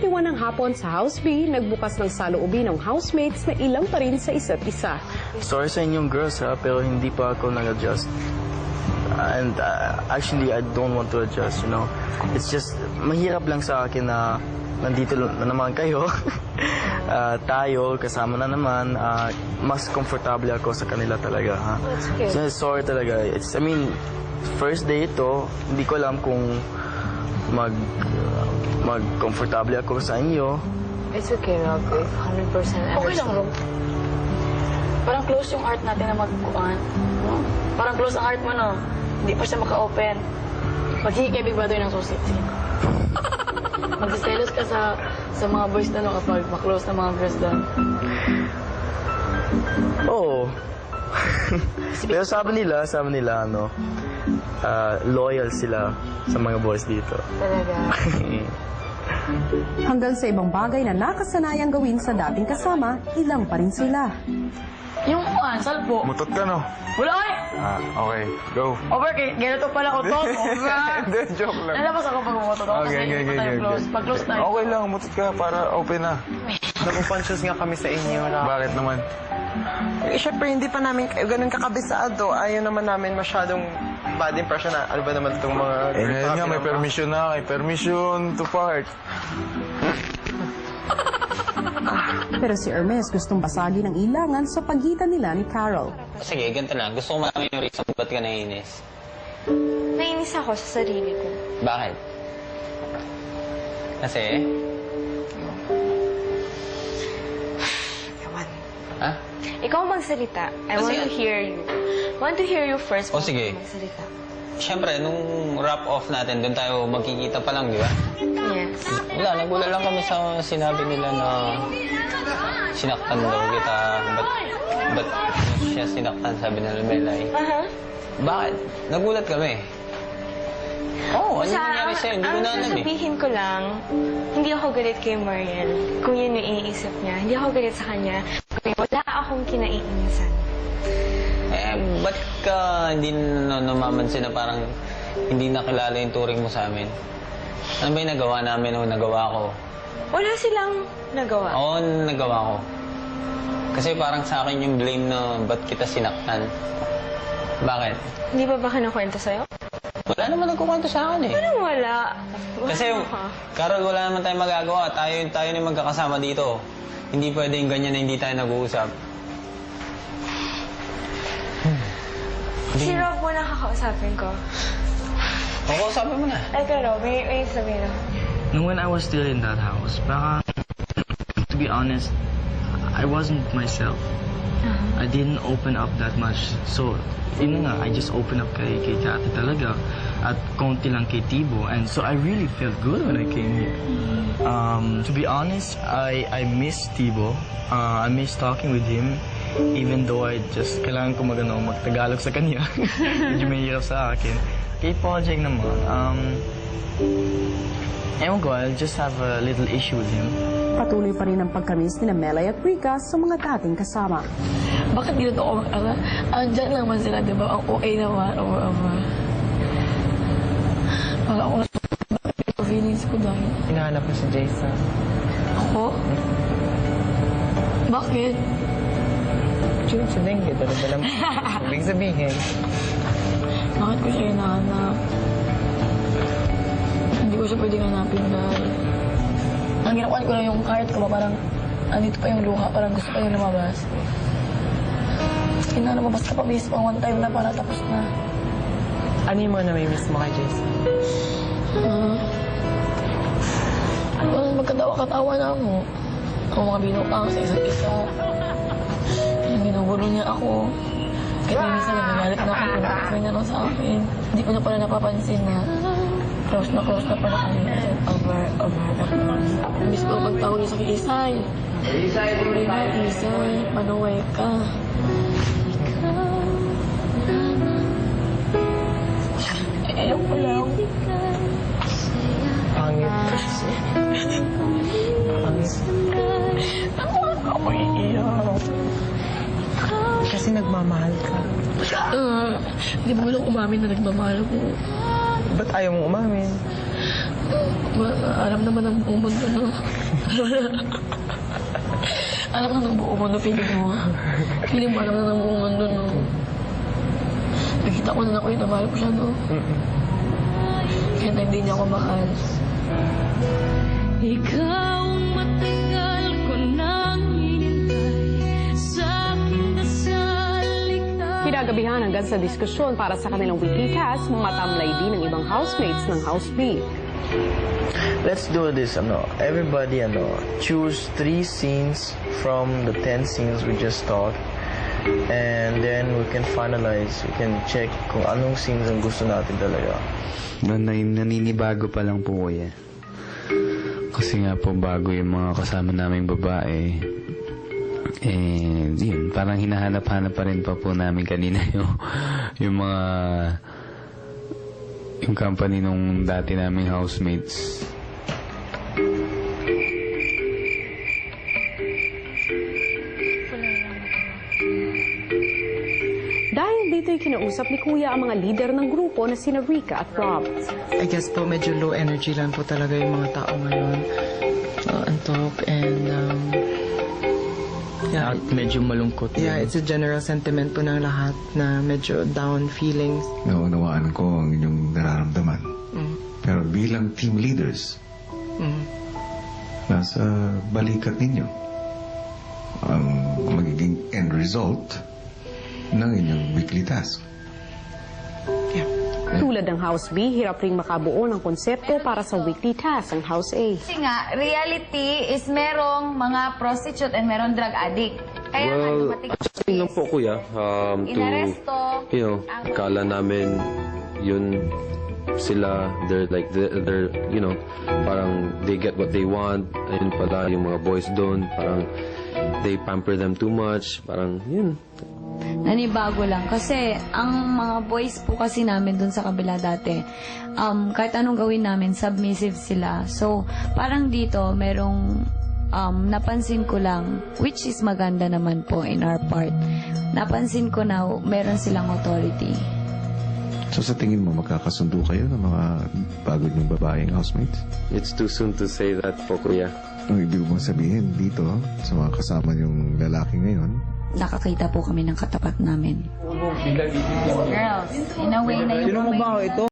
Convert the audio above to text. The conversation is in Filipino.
8.51 ng hapon sa House B, nagbukas ng saloobin ng housemates na ilang pa rin sa isa't isa. Sorry sa inyong girls ha, pero hindi pa ako nag-adjust. And uh, actually, I don't want to adjust, you know. It's just, mahirap lang sa akin na nandito na naman kayo. Ah, tayo, kasama na naman. Ah, mas komportable ako sa kanila talaga, ha. okay. So, sorry talaga. It's, I mean, first day ito, hindi ko alam kung mag mag-comfortable ako sa inyo. It's okay, Rob. 100% Okay lang, Rob. Parang close yung heart natin na magkuhan. No? Parang close ang heart mo, no? Hindi pa siya maka-open. Magiging kay Big Brother ng susit. Magsiselos ka sa sa mga boys na no, kapag maklose na mga girls doon. Oo. Pero sabi nila, sabi nila, ano, ah, loyal sila sa mga boys dito. Talaga. Hanggang sa ibang bagay na nakasanayang gawin sa dating kasama, ilang pa rin sila. Yung kuhan, salpo. Mutot ka, no? Wala eh! Ah, okay. Go. Over, kay ganito pala ko to. Over. Hindi, joke lang. Lalabas ako pag umuto to. Kasi Okay, okay, hindi pa okay, tayo okay. close. Pag close tayo. Okay lang, mutot ka para open na. Nagpo-conscious nga kami sa inyo na Bakit naman? eh, syempre hindi pa namin k- ganun kakabisado. Ayaw naman namin masyadong bad impression na ano ba naman itong mga... Eh, ngayon nga, may permission na. May permission to part. Pero si Hermes gustong basagin ang ilangan sa pagitan nila ni Carol. Sige, ganito lang. Gusto ko malaman yung reason ba't ka naiinis. Nainis ako sa sarili ko. Bakit? Kasi? Ewan. Ha? Ikaw magsalita. I Kasi want to hear you. want to hear you first. O, sige. Magsalita. Siyempre, nung wrap-off natin, doon tayo magkikita pa lang, di ba? Yes. Wala, nagula lang kami sa sinabi nila na sinaktan daw kita. Ba't, ba't siya sinaktan, sabi nila Melay. Aha. Bakit? Nagulat kami. Oo, oh, ano nangyari sa'yo? Hindi ko ang na alam eh. sasabihin ko lang, hindi ako galit kay Mariel. Kung yun yung iniisip niya. Hindi ako galit sa kanya. Kaya wala akong kinaiinisan. Eh, ba't ka hindi na namamansin na parang hindi nakilala yung turing mo sa amin? Ano ba yung nagawa namin o nagawa ko? Wala silang nagawa. Oo, nagawa ko. Kasi parang sa akin yung blame na ba't kita sinaktan. Bakit? Hindi ba ba kinukwento sa'yo? Wala naman nagkukwento sa akin eh. Anong wala? Kasi, ka. Carol, wala naman tayong magagawa. Tayo, tayo na yung magkakasama dito. Hindi pwedeng ganyan na hindi tayo nag-uusap. Si Rob muna kakausapin ko. O, kausapin mo na. Ay, Rob, may, may sabihin ako. Nung when I was still in that house, baka, to be honest, I wasn't myself. I didn't open up that much. So, yun nga, I just opened up kay, kay Kati talaga. At konti lang kay Tibo. And so I really felt good when I came here. Um, to be honest, I, I miss Tibo. Uh, I miss talking with him. Even though I just, kailangan ko mag, ano, magtagalog sa kanya. Medyo mahirap sa akin. Kay Paul Jake naman, um, ewan ko, I'll just have a little issue with him. Patuloy pa rin ang pagkamis ni Melay at Rika sa mga dating kasama. Bakit dito ako mag-ala? Andyan lang man sila, di ba? Ang OA naman, over, over. Wala ako na feelings ko dahil. Hinahanap ko si Jason. Ako? Bakit? Chun, suneng kita na lang. Ibig sabihin, Bakit ko siya hinahanap? Hindi ko siya pwedeng hanapin dahil... Ang ginawa ko lang yung card ko ba, parang andito pa yung luha, parang gusto pa yung lumabas. Kaya na lumabas ka pa mismo one time na para tapos na. ano yung mga namimiss mo kay Jason? Uh, well, magkatawa-katawa na ako. Ang mga binukang sa isa't isa. Yung ginugulo niya ako. Kahit minsan nagagalit na ako, pinapakawin na sa akin. Hindi ko na pala napapansin na close na close na pala kami. Over, over, over. Imbis ko pagtawag niya sa akin, Isay. Sorry na, Isay. Manuway ka. Ayaw ko lang. Hindi mo lang umamin na nagmamahal ko. Ba't ayaw mong umamin? Alam naman ng buong mundo, no? alam na ng buong mundo, feeling mo. Feeling mo, alam na ng buong mundo, no? Nakita ko na ako yung namahal ko siya, no? Kaya na hindi niya ako mahal. Ikaw ang matagal ikaw. Pinagabihan hanggang sa diskusyon para sa kanilang weekly cast, matamlay din ng ibang housemates ng housemate. Let's do this, ano, everybody, ano, choose three scenes from the ten scenes we just talked. And then we can finalize, we can check kung anong scenes ang gusto natin talaga. Nan naninibago pa lang po kuya. Kasi nga po bago yung mga kasama naming babae. Eh, yun, parang hinahanap-hanap pa rin pa po namin kanina yung, yung mga yung company nung dati naming housemates. Dahil dito'y kinausap ni Kuya ang mga leader ng grupo na sina Rika at Rob. I guess po medyo low energy lang po talaga yung mga tao ngayon. Uh, antok and um, yeah, At medyo malungkot. yeah, it's a general sentiment po ng lahat na medyo down feelings. Naunawaan ko ang inyong nararamdaman. Mm. Pero bilang team leaders, Mm. nasa balikat ninyo ang magiging end result ng inyong weekly task. Tulad ng House B, hirap ring makabuo ng konsepto para sa weekly task ang House A. Kasi nga, reality is merong mga prostitute and merong drug addict. Kaya nga, Well, dumating adjusting lang po kuya um, to, Inaresto. you know, kala namin yun sila, they're like, they're, they're, you know, parang they get what they want. Ayun pala, yung mga boys doon, parang they pamper them too much. Parang, yun, nanibago lang. Kasi ang mga boys po kasi namin dun sa kabila dati, um, kahit anong gawin namin, submissive sila. So, parang dito, merong um, napansin ko lang, which is maganda naman po in our part, napansin ko na meron silang authority. So sa tingin mo, magkakasundo kayo ng mga bago niyong babaeng housemates? it's too soon to say that po kuya. Ang ibig mong sabihin dito, sa mga kasama niyong lalaki ngayon, Nakakita po kami ng katapat namin. Girls, in a way na yung